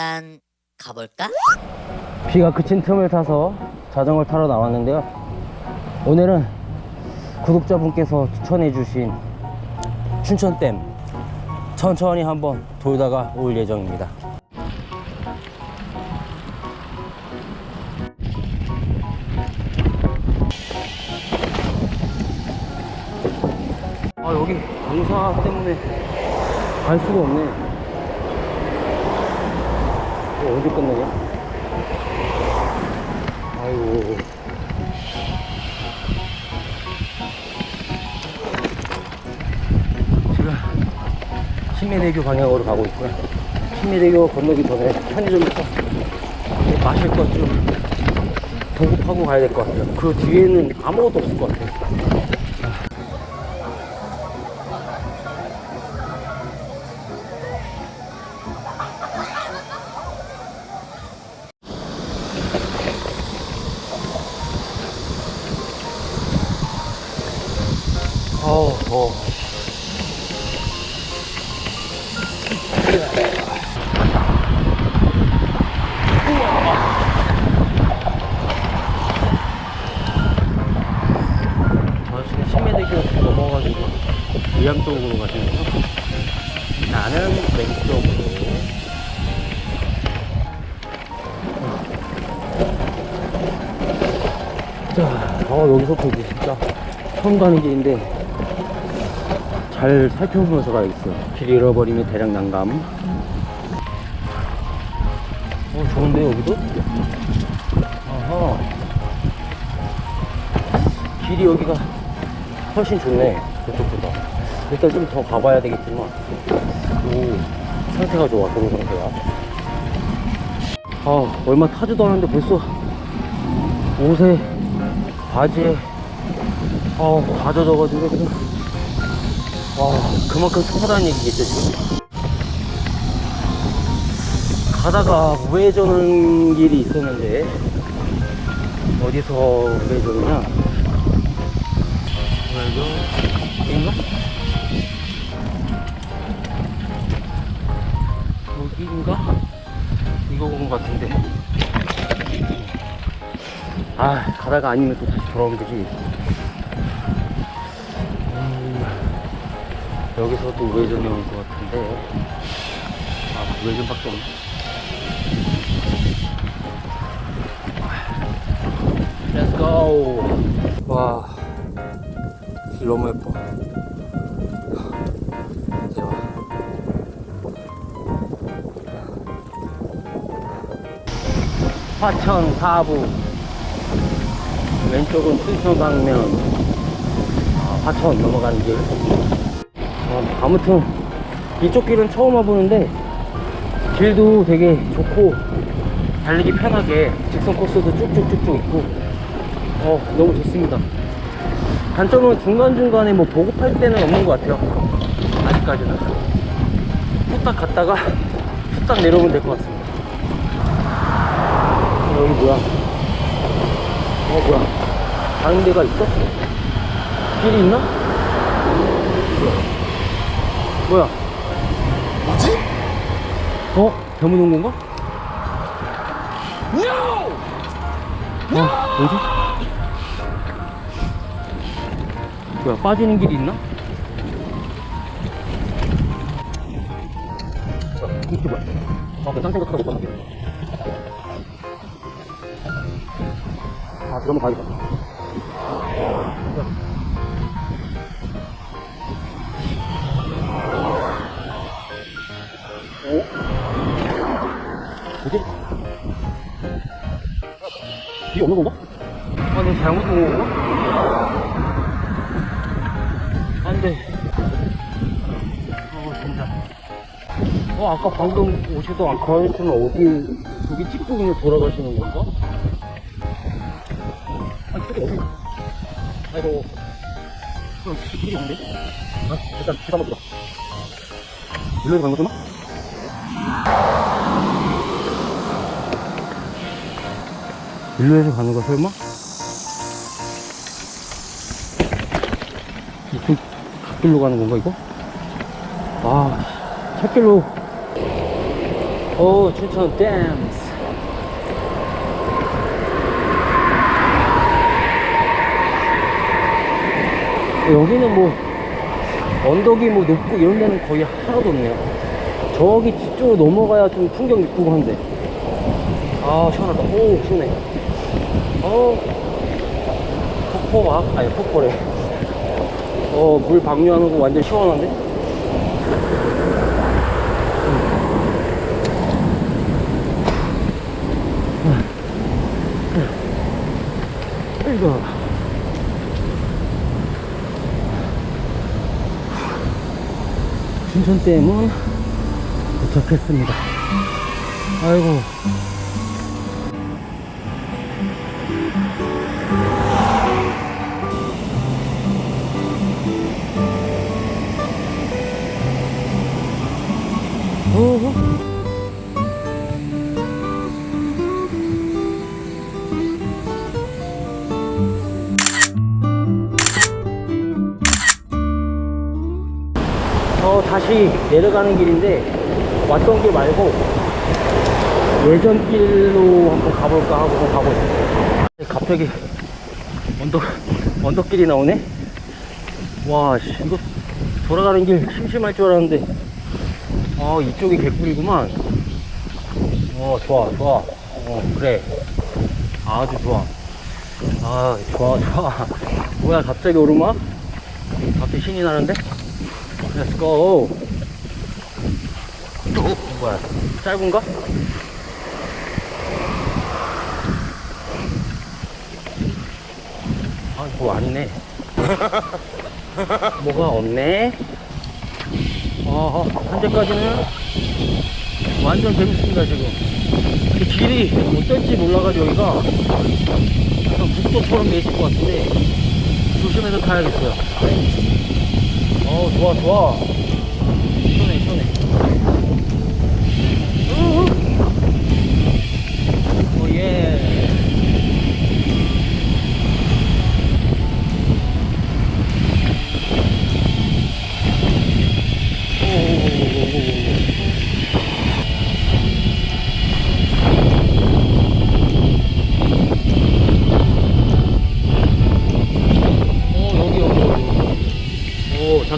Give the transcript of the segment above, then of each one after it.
일단 가볼까? 비가 그친 틈을 타서 자전거를 타러 나왔는데요. 오늘은 구독자분께서 추천해주신 춘천댐 천천히 한번 돌다가 올 예정입니다. 아 여기 공사 때문에 갈 수가 없네. 언제 끝나냐? 아이고. 지금 신매대교 방향으로 가고 있고요. 신매대교 건너기 전에 편의점에서 마실 것 좀 보급하고 가야 될 것 같아요. 그 뒤에는 아무것도 없을 것 같아요. 의양 쪽으로 가시는 거 나는 왼쪽으로. 자, 어, 여기서부터 이제 진짜 처음 가는 길인데 잘 살펴보면서 가야겠어요. 길 잃어버리면 대략 난감. 어, 좋은데, 여기도? 아하. 길이 여기가 훨씬 좋네. 일단 좀 더 가봐야 되겠지만. 오, 상태가 좋아, 도로 상태가. 아, 얼마 타지도 않았는데 벌써 옷에, 바지에, 아, 다 젖어가지고 그냥. 와, 그만큼 습하다는 얘기겠죠, 지금? 가다가 우회전하는 길이 있었는데, 어디서 우회전이냐? 우회전, 여긴가? 여기인가? 이거 본것 같은데. 아, 가다가 아니면 또 다시 돌아오면 되지. 여기서도 우회전이 올 것 같은데 아 우회전밖에 없네 go 와길 너무 예뻐 화천 사부 왼쪽은 춘천 방면. 아, 화천 넘어가는 길. 어, 아무튼 이쪽 길은 처음 와보는데 길도 되게 좋고 달리기 편하게 직선 코스도 쭉쭉쭉쭉 있고 어 너무 좋습니다. 단점은 중간중간에 뭐 보급할 때는 없는 것 같아요. 아직까지는. 후딱 갔다가 후딱 내려오면 될 것 같습니다. 어, 여기 뭐야 어 뭐야 다른 데가 있어? 길이 있나? 뭐야? 뭐지? 어? 잘못 온 건가? 어, 뭐지? 뭐야, 빠지는 길이 있나? 어, 이게 뭐야? 아, 그딴 생각하다 못 봤네. 아, 그러면 가야겠다. 뭐지? 이게 없는 건가? 아, 내가 잘못 본 건가? 안 돼. 어, 진짜. 어, 아까 방금 오시던 아카이스는 어디, 저기 찍고 그냥 돌아가시는 건가? 아이고. 그럼, 없는데? 아, 일단, 기사 한번 보자. 일로에서 간거 설마? 일로에서 가는 거 설마? 이쪽 갓길로 가는 건가 이거? 아, 찻길로 오, 춘천 댐스. 여기는 뭐, 언덕이 뭐 높고 이런 데는 거의 하나도 없네요. 저기 뒤쪽으로 넘어가야 좀 풍경 이쁘고 한데. 아, 시원하다. 오, 시원해. 어, 폭포가, 아니, 폭포래. 어, 물 방류하는 거 완전 시원한데? 이거. 춘천댐은 도착했습니다. 아이고. 다시 내려가는 길인데, 왔던 길 말고, 예전 길로 한번 가볼까 하고 가고 있어요. 갑자기 언덕, 언덕길이 나오네? 와, 씨, 이거 돌아가는 길 심심할 줄 알았는데, 아, 이쪽이 개꿀이구만. 어, 좋아, 좋아. 어, 그래. 아주 좋아. 아, 좋아, 좋아. 뭐야, 갑자기 오르막? 갑자기 신이 나는데? Let's go. 뭐야, 짧은가? 아, 뭐 아니네. 뭐가 없네. 어, 현재까지는 완전 재밌습니다, 지금. 그 길이 어떨지 몰라가지고 여기가 약간 국도처럼 돼 있을 것 같은데 조심해서 타야겠어요. 어, 좋아, 좋아.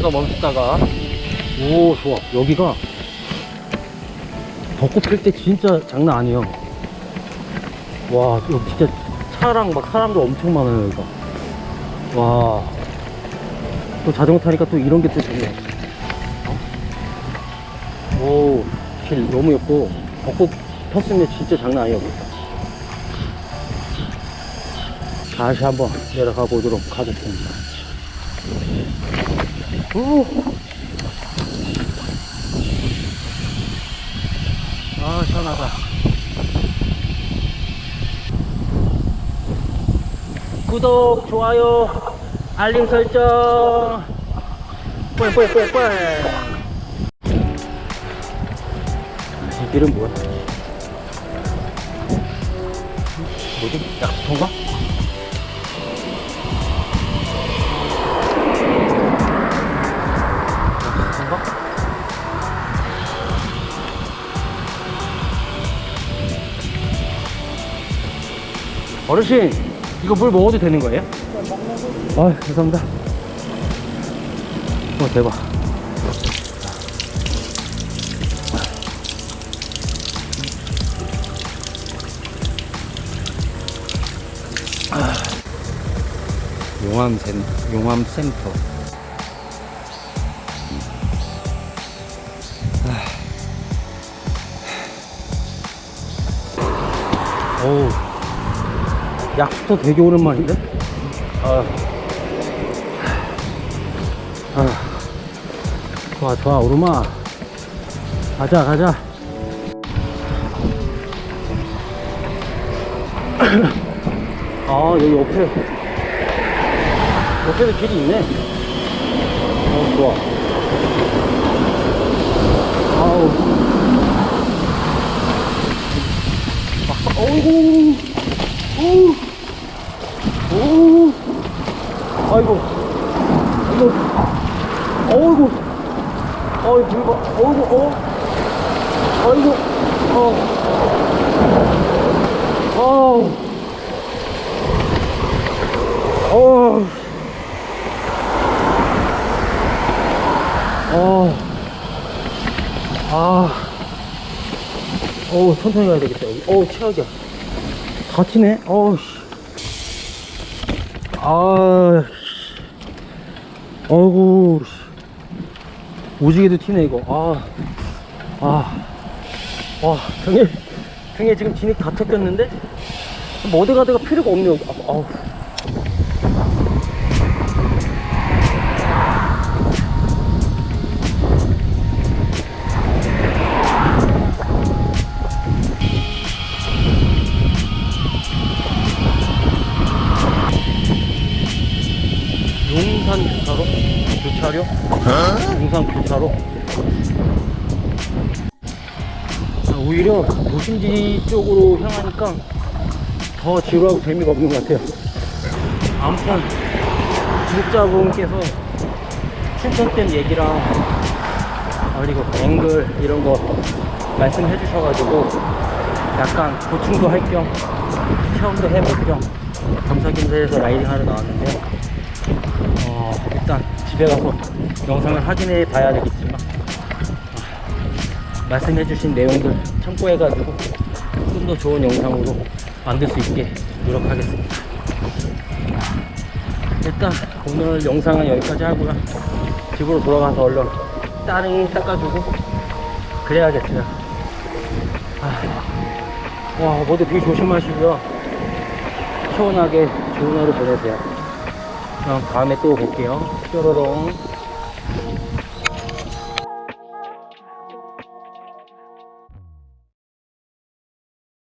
잠깐 멈췄다가. 오, 좋아. 여기가 벚꽃 필 때 진짜 장난 아니에요. 와, 여기 진짜 차랑 막 사람도 엄청 많아요, 여기가. 와. 또 자전거 타니까 또 이런 게 또 좋네. 오, 길 너무 예뻐. 벚꽃 폈으면 진짜 장난 아니에요. 다시 한번 내려가 보도록 하겠습니다. 오! 아, 시원하다. 구독, 좋아요, 알림 설정. 뽀뽀뽀뽀. 이 길은 뭐야? 뭐지? 약수터인가? 어르신, 이거 물 먹어도 되는 거예요? 아, 감사합니다. 어, 대박. 용암 센, 용암 센터. 약수터 되게 오랜만인데? 아. 아. 좋아, 좋아, 오르마. 가자, 가자. 아, 여기 옆에. 옆에도 길이 있네. 어, 좋아. 아우. 아, 어이구. 오. 오. 아이고. 이거. 어이구. 어이, 물 봐. 어이구, 어. 아이고, 어, 어, 어, 어, 아, 어우, 천천히 가야 되겠다, 여기. 어우, 최악이야. 다 튀네, 어우, 씨. 아, 씨. 오지게도 튀네, 이거. 아, 아, 와, 등에, 등에 지금 진액 다 섞였는데? 뭐 어디 가다가 필요가 없네요. 아, 아우. 용산 교차로? 교차로? 용산 교차로? 아, 오히려 도심지 쪽으로 향하니까 더 지루하고 재미가 없는 것 같아요. 아무튼 구독자분께서 춘천댐 얘기랑 아, 그리고 앵글 이런 거 말씀해 주셔가지고 약간 보충도 할 겸 체험도 해볼 겸 겸사겸사해서 라이딩 하러 나왔는데 어, 일단 집에 가서 영상을 확인해 봐야 되겠지만 아, 말씀해 주신 내용들 참고해 가지고 좀 더 좋은 영상으로 만들 수 있게 노력하겠습니다. 일단 오늘 영상은 여기까지 하고요. 집으로 돌아가서 얼른 따릉이 닦아주고 그래야겠어요. 아, 와 모두 되게 조심하시고요. 시원하게 좋은 하루 보내세요. 그럼 다음에 또 볼게요. 뾰로롱.